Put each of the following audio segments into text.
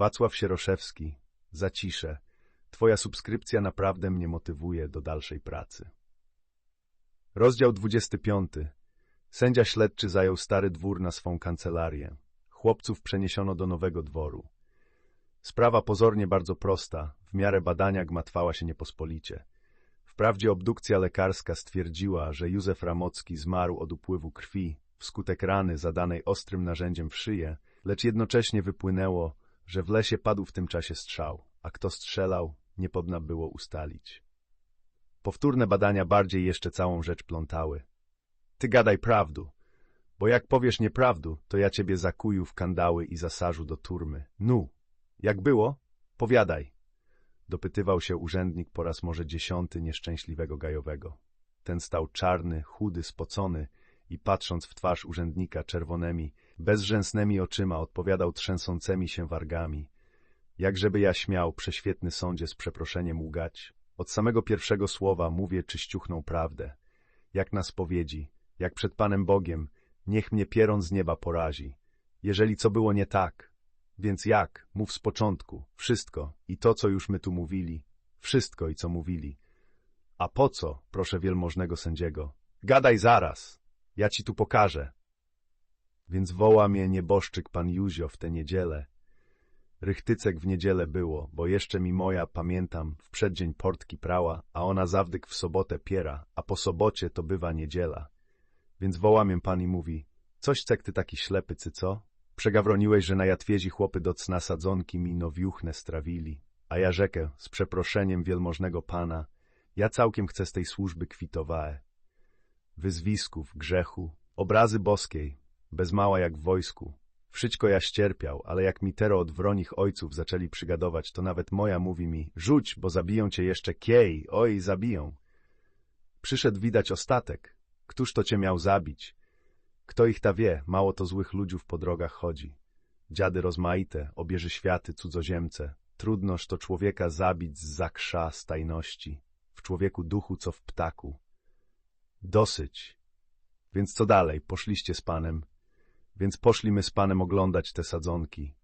Wacław Sieroszewski, zaciszę. Twoja subskrypcja naprawdę mnie motywuje do dalszej pracy. Rozdział 25. Sędzia śledczy zajął stary dwór na swą kancelarię. Chłopców przeniesiono do nowego dworu. Sprawa pozornie bardzo prosta, w miarę badania gmatwała się niepospolicie. Wprawdzie obdukcja lekarska stwierdziła, że Józef Ramocki zmarł od upływu krwi wskutek rany zadanej ostrym narzędziem w szyję, lecz jednocześnie wypłynęło, że w lesie padł w tym czasie strzał, a kto strzelał, nie podna było ustalić. Powtórne badania bardziej jeszcze całą rzecz plątały. Ty gadaj prawdu, bo jak powiesz nieprawdu, to ja ciebie zakuju w kandały i zasażu do turmy. Nu, jak było? Powiadaj. Dopytywał się urzędnik po raz może dziesiąty nieszczęśliwego gajowego. Ten stał czarny, chudy, spocony i patrząc w twarz urzędnika czerwonymi, bezrzęsnymi oczyma odpowiadał trzęsącymi się wargami. Jakżeby ja śmiał, prześwietny sądzie, z przeproszeniem łgać? Od samego pierwszego słowa mówię czyściuchną prawdę. Jak na spowiedzi, jak przed Panem Bogiem, niech mnie pieron z nieba porazi. Jeżeli co było nie tak, więc jak? Mów z początku. Wszystko. I to, co już my tu mówili. Wszystko i co mówili. A po co, proszę wielmożnego sędziego? Gadaj zaraz. Ja ci tu pokażę. Więc woła mnie nieboszczyk pan Józio w tę niedzielę. Rychtycek w niedzielę było, bo jeszcze mi moja, pamiętam, w przeddzień portki prała, a ona zawdyk w sobotę piera, a po sobocie to bywa niedziela. Więc woła mnie pan i mówi, coś cek ty taki ślepy, cy co? Przegawroniłeś, że na jatwiezi chłopy do cna sadzonki mi nowiuchne strawili, a ja rzekę, z przeproszeniem wielmożnego pana, ja całkiem chcę z tej służby kwitowae. Wyzwisków, grzechu, obrazy boskiej, bez mała jak w wojsku. Wszystko ja ścierpiał, ale jak mi tero od wronich ojców zaczęli przygadować, to nawet moja mówi mi, rzuć, bo zabiją cię jeszcze kiej, oj, zabiją. Przyszedł widać ostatek. Któż to cię miał zabić? Kto ich ta wie, mało to złych ludziów po drogach chodzi. Dziady rozmaite, obieży światy, cudzoziemce. Trudnoż to człowieka zabić z zakrza stajności. W człowieku duchu, co w ptaku. Dosyć. Więc co dalej? Poszliście z panem. Więc poszliśmy z panem oglądać te sadzonki.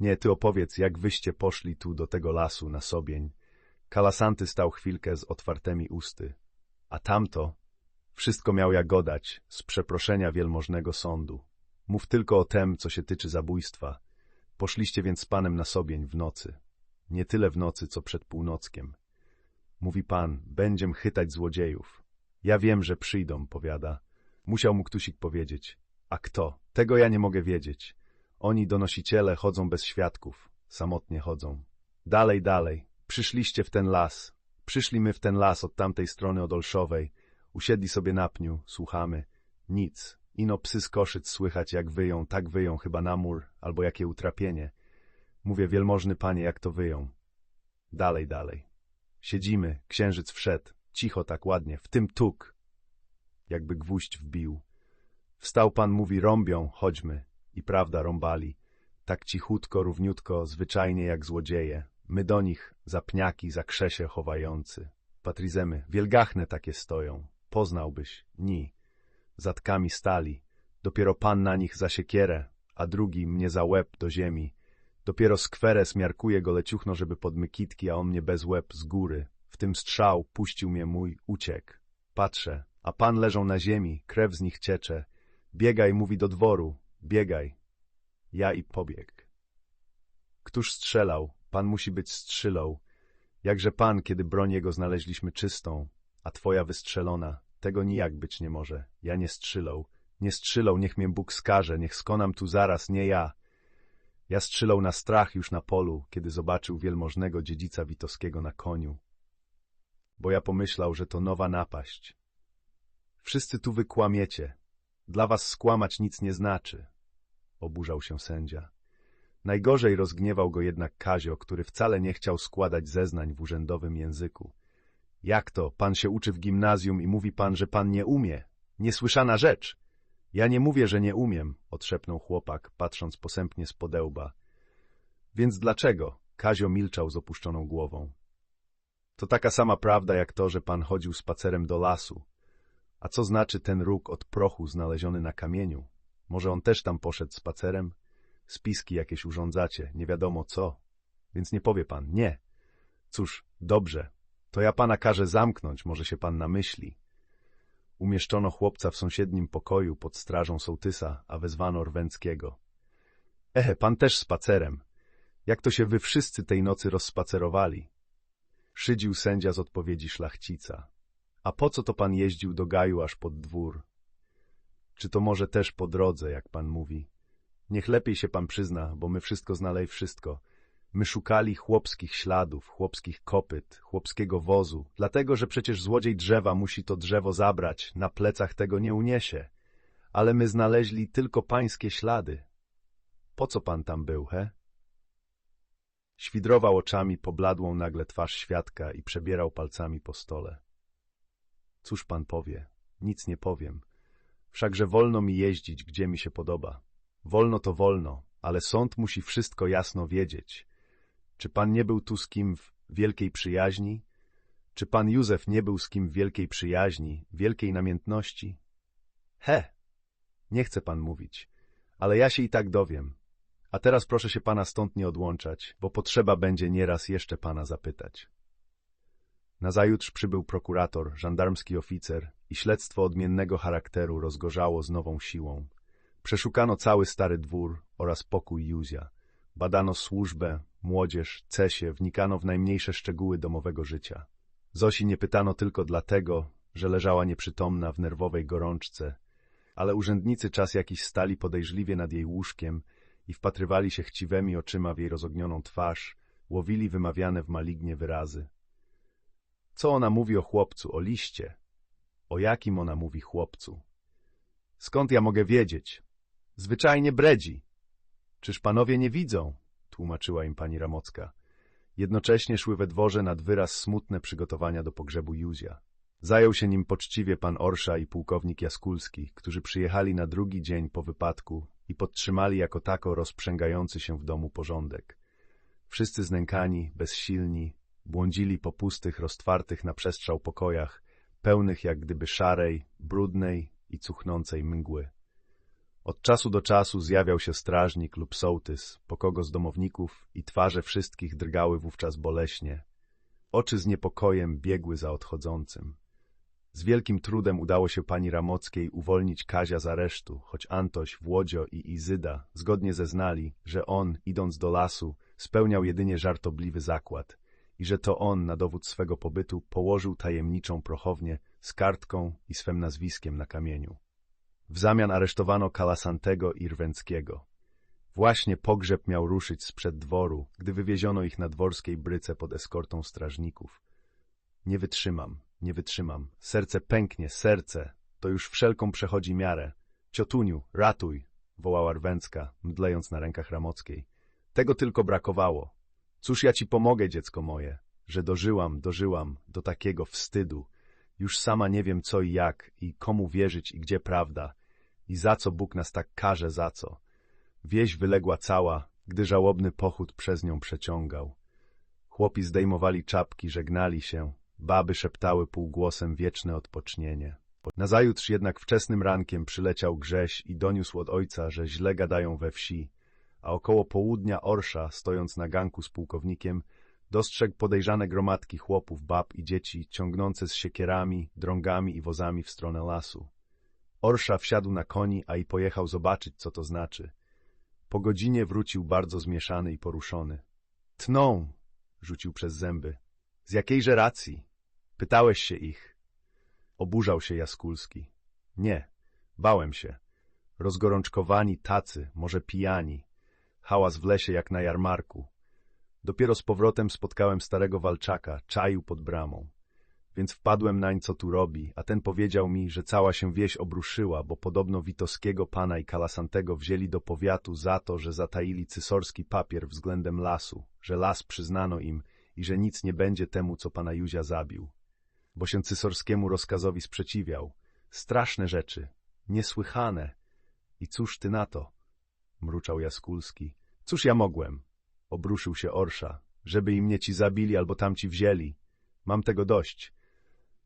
Nie, ty opowiedz, jak wyście poszli tu do tego lasu na sobień. Kalasanty stał chwilkę z otwartymi usty. A tamto, wszystko miał ja godać, z przeproszenia wielmożnego sądu. Mów tylko o tem, co się tyczy zabójstwa. Poszliście więc z panem na sobień w nocy. Nie tyle w nocy, co przed północkiem. Mówi pan, będziem chytać złodziejów. Ja wiem, że przyjdą, powiada. Musiał mu Ktusik powiedzieć. A kto? Tego ja nie mogę wiedzieć. Oni, donosiciele, chodzą bez świadków. Samotnie chodzą. Dalej, dalej. Przyszliście w ten las. Przyszli my w ten las od tamtej strony od Olszowej. Usiedli sobie na pniu, słuchamy. Nic. Ino psy z koszyc słychać, jak wyją, tak wyją chyba na mur, albo jakie utrapienie. Mówię, wielmożny panie, jak to wyją. Dalej, dalej. Siedzimy, księżyc wszedł, cicho tak ładnie, w tym tuk. Jakby gwóźdź wbił. Wstał pan, mówi, rąbią, chodźmy. I prawda, rąbali. Tak cichutko, równiutko, zwyczajnie jak złodzieje. My do nich, za pniaki, za krzesie chowający. Patrizemy, wielgachne takie stoją. Poznałbyś, ni. Zatkami stali. Dopiero pan na nich za siekierę, a drugi mnie za łeb do ziemi. Dopiero skweres miarkuje go leciuchno, żeby pod mykitki, a on mnie bez łeb z góry. W tym strzał puścił mnie mój, uciekł. Patrzę, a pan leżą na ziemi, krew z nich ciecze. Biegaj, mówi do dworu, biegaj. Ja i pobieg. Któż strzelał? Pan musi być strzylą. Jakże pan, kiedy broń jego znaleźliśmy czystą, a twoja wystrzelona, tego nijak być nie może. Ja nie strzelał, nie strzelał, niech mnie Bóg skaże, niech skonam tu zaraz, nie ja. Ja strzelał na strach już na polu, kiedy zobaczył wielmożnego dziedzica Witowskiego na koniu. Bo ja pomyślał, że to nowa napaść. Wszyscy tu wy kłamiecie. Dla was skłamać nic nie znaczy. Oburzał się sędzia. Najgorzej rozgniewał go jednak Kazio, który wcale nie chciał składać zeznań w urzędowym języku. Jak to? Pan się uczy w gimnazjum i mówi pan, że pan nie umie. Niesłyszana rzecz. Ja nie mówię, że nie umiem, odszepnął chłopak, patrząc posępnie z podełba. Więc dlaczego? Kazio milczał z opuszczoną głową. To taka sama prawda jak to, że pan chodził spacerem do lasu. A co znaczy ten róg od prochu znaleziony na kamieniu? Może on też tam poszedł spacerem? spiski jakieś urządzacie, nie wiadomo co. Więc nie powie pan, nie. Cóż, dobrze, to ja pana każę zamknąć, może się pan namyśli. Umieszczono chłopca w sąsiednim pokoju pod strażą sołtysa, a wezwano Rwęckiego. Ehe, pan też spacerem. Jak to się wy wszyscy tej nocy rozspacerowali? Szydził sędzia z odpowiedzi szlachcica. A po co to pan jeździł do gaju aż pod dwór? Czy to może też po drodze, jak pan mówi? Niech lepiej się pan przyzna, bo my wszystko znalej wszystko. My szukali chłopskich śladów, chłopskich kopyt, chłopskiego wozu, dlatego, że przecież złodziej drzewa musi to drzewo zabrać, na plecach tego nie uniesie. Ale my znaleźli tylko pańskie ślady. Po co pan tam był, he? Świdrował oczami pobladłą nagle twarz świadka i przebierał palcami po stole. Cóż pan powie? Nic nie powiem. Wszakże wolno mi jeździć, gdzie mi się podoba. Wolno to wolno, ale sąd musi wszystko jasno wiedzieć. Czy pan nie był tu z kim w wielkiej przyjaźni? Czy pan Józef nie był z kim w wielkiej przyjaźni, wielkiej namiętności? He! Nie chce pan mówić, ale ja się i tak dowiem. A teraz proszę się pana stąd nie odłączać, bo potrzeba będzie nieraz jeszcze pana zapytać. Nazajutrz przybył prokurator, żandarmski oficer i śledztwo odmiennego charakteru rozgorzało z nową siłą. Przeszukano cały stary dwór oraz pokój Józia. Badano służbę, młodzież, cesie, wnikano w najmniejsze szczegóły domowego życia. Zosi nie pytano tylko dlatego, że leżała nieprzytomna w nerwowej gorączce, ale urzędnicy czas jakiś stali podejrzliwie nad jej łóżkiem i wpatrywali się chciwymi oczyma w jej rozognioną twarz, łowili wymawiane w malignie wyrazy. Co ona mówi o chłopcu, o liście? O jakim ona mówi chłopcu? Skąd ja mogę wiedzieć? Zwyczajnie bredzi. Czyż panowie nie widzą? Tłumaczyła im pani Ramocka. Jednocześnie szły we dworze nad wyraz smutne przygotowania do pogrzebu Józia. Zajął się nim poczciwie pan Orsza i pułkownik Jaskulski, którzy przyjechali na drugi dzień po wypadku i podtrzymali jako tako rozprzęgający się w domu porządek. Wszyscy znękani, bezsilni, błądzili po pustych, roztwartych na przestrzał pokojach, pełnych jak gdyby szarej, brudnej i cuchnącej mgły. Od czasu do czasu zjawiał się strażnik lub sołtys, po kogo z domowników i twarze wszystkich drgały wówczas boleśnie. Oczy z niepokojem biegły za odchodzącym. Z wielkim trudem udało się pani Ramockiej uwolnić Kazia z aresztu, choć Antoś, Włodzio i Izyda zgodnie zeznali, że on, idąc do lasu, spełniał jedynie żartobliwy zakład i że to on na dowód swego pobytu położył tajemniczą prochownię z kartką i swym nazwiskiem na kamieniu. W zamian aresztowano Kalasantego i Rwęckiego. Właśnie pogrzeb miał ruszyć sprzed dworu, gdy wywieziono ich na dworskiej bryce pod eskortą strażników. Nie wytrzymam, nie wytrzymam. Serce pęknie, serce. To już wszelką przechodzi miarę. Ciotuniu, ratuj, wołała Rwęcka, mdlejąc na rękach Ramockiej. Tego tylko brakowało. Cóż ja ci pomogę, dziecko moje, że dożyłam, dożyłam do takiego wstydu. Już sama nie wiem co i jak, i komu wierzyć, i gdzie prawda. I za co Bóg nas tak karze, za co? Wieś wyległa cała, gdy żałobny pochód przez nią przeciągał. Chłopi zdejmowali czapki, żegnali się, baby szeptały półgłosem wieczne odpocznienie. Nazajutrz jednak wczesnym rankiem przyleciał Grześ i doniósł od ojca, że źle gadają we wsi, a około południa Orsza, stojąc na ganku z pułkownikiem, dostrzegł podejrzane gromadki chłopów, bab i dzieci ciągnące z siekierami, drągami i wozami w stronę lasu. Orsza wsiadł na koni, a i pojechał zobaczyć, co to znaczy. Po godzinie wrócił bardzo zmieszany i poruszony. Tną, rzucił przez zęby. Z jakiejże racji? Pytałeś się ich. Oburzał się Jaskulski. Nie, bałem się. Rozgorączkowani tacy, może pijani. Hałas w lesie jak na jarmarku. Dopiero z powrotem spotkałem starego walczaka, czaił pod bramą. Więc wpadłem nań, co tu robi, a ten powiedział mi, że cała się wieś obruszyła, bo podobno witowskiego pana i kalasantego wzięli do powiatu za to, że zataili cysorski papier względem lasu, że las przyznano im i że nic nie będzie temu, co pana Józia zabił. Bo się cysorskiemu rozkazowi sprzeciwiał. Straszne rzeczy, niesłychane. I cóż ty na to? Mruczał Jaskulski. Cóż ja mogłem? Obruszył się Orsza. Żeby i mnie ci zabili albo tamci wzięli. Mam tego dość.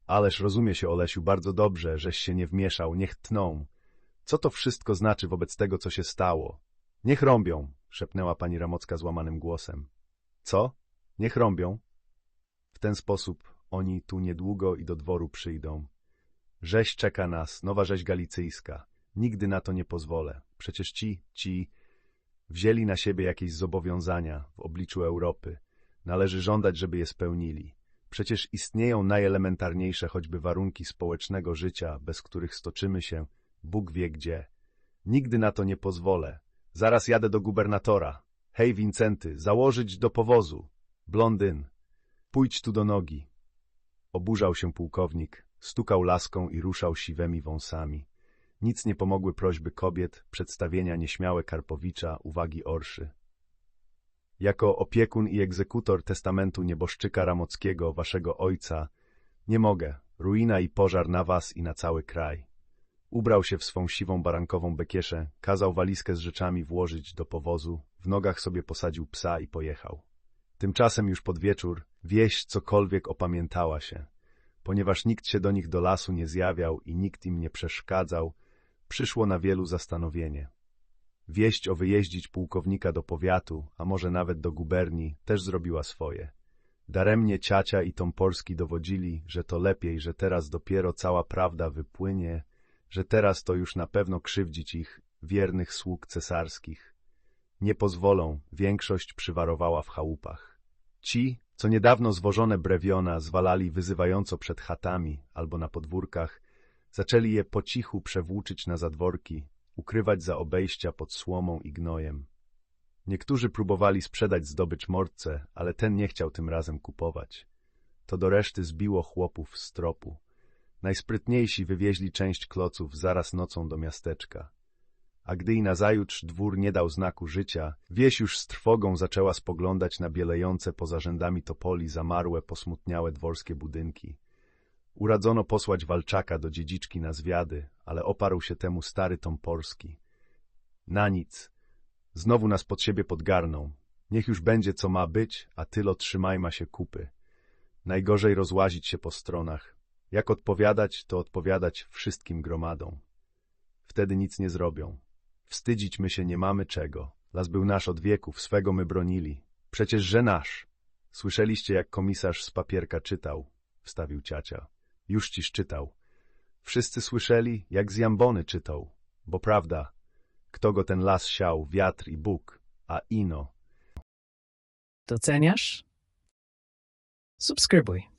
Ależ rozumie się, Olesiu, bardzo dobrze, żeś się nie wmieszał, niech tną. Co to wszystko znaczy wobec tego, co się stało? Niech rąbią, szepnęła pani Ramocka złamanym głosem. Co? Niech rąbią. W ten sposób oni tu niedługo i do dworu przyjdą. Rzeź czeka nas, nowa rzeź galicyjska. Nigdy na to nie pozwolę. Przecież ci, ci wzięli na siebie jakieś zobowiązania w obliczu Europy. Należy żądać, żeby je spełnili. Przecież istnieją najelementarniejsze choćby warunki społecznego życia, bez których stoczymy się, Bóg wie gdzie. Nigdy na to nie pozwolę. Zaraz jadę do gubernatora. Hej, Wincenty, założyć do powozu. Blondyn, pójdź tu do nogi. Oburzał się pułkownik, stukał laską i ruszał siwymi wąsami. Nic nie pomogły prośby kobiet, przedstawienia nieśmiałe Karpowicza, uwagi Orszy. Jako opiekun i egzekutor testamentu nieboszczyka Ramockiego, waszego ojca, nie mogę, ruina i pożar na was i na cały kraj. Ubrał się w swą siwą barankową bekieszę, kazał walizkę z rzeczami włożyć do powozu, w nogach sobie posadził psa i pojechał. Tymczasem już pod wieczór wieś cokolwiek opamiętała się. Ponieważ nikt się do nich do lasu nie zjawiał i nikt im nie przeszkadzał, przyszło na wielu zastanowienie. Wieść o wyjeździć pułkownika do powiatu, a może nawet do guberni, też zrobiła swoje. Daremnie ciacia i Tomporski dowodzili, że to lepiej, że teraz dopiero cała prawda wypłynie, że teraz to już na pewno krzywdzić ich, wiernych sług cesarskich. Nie pozwolą, większość przywarowała w chałupach. Ci, co niedawno zwożone brewiona zwalali wyzywająco przed chatami albo na podwórkach, zaczęli je po cichu przewłóczyć na zadworki, ukrywać za obejścia pod słomą i gnojem. Niektórzy próbowali sprzedać zdobycz mordce, ale ten nie chciał tym razem kupować. To do reszty zbiło chłopów z tropu. Najsprytniejsi wywieźli część kloców zaraz nocą do miasteczka. A gdy i nazajutrz dwór nie dał znaku życia, wieś już z trwogą zaczęła spoglądać na bielejące poza rzędami topoli zamarłe, posmutniałe dworskie budynki. Uradzono posłać walczaka do dziedziczki na zwiady, ale oparł się temu stary Tomporski. Na nic. Znowu nas pod siebie podgarną. Niech już będzie co ma być, a tylo trzymajma się kupy. Najgorzej rozłazić się po stronach. Jak odpowiadać, to odpowiadać wszystkim gromadom. Wtedy nic nie zrobią. Wstydzić my się nie mamy czego. Las był nasz od wieków, swego my bronili. Przecież, że nasz. Słyszeliście, jak komisarz z papierka czytał, wstawił ciacia. Już ci czytał. Wszyscy słyszeli, jak z jambony czytał. Bo prawda, kto go ten las siał, wiatr i Bóg, a ino. Doceniasz? Subskrybuj.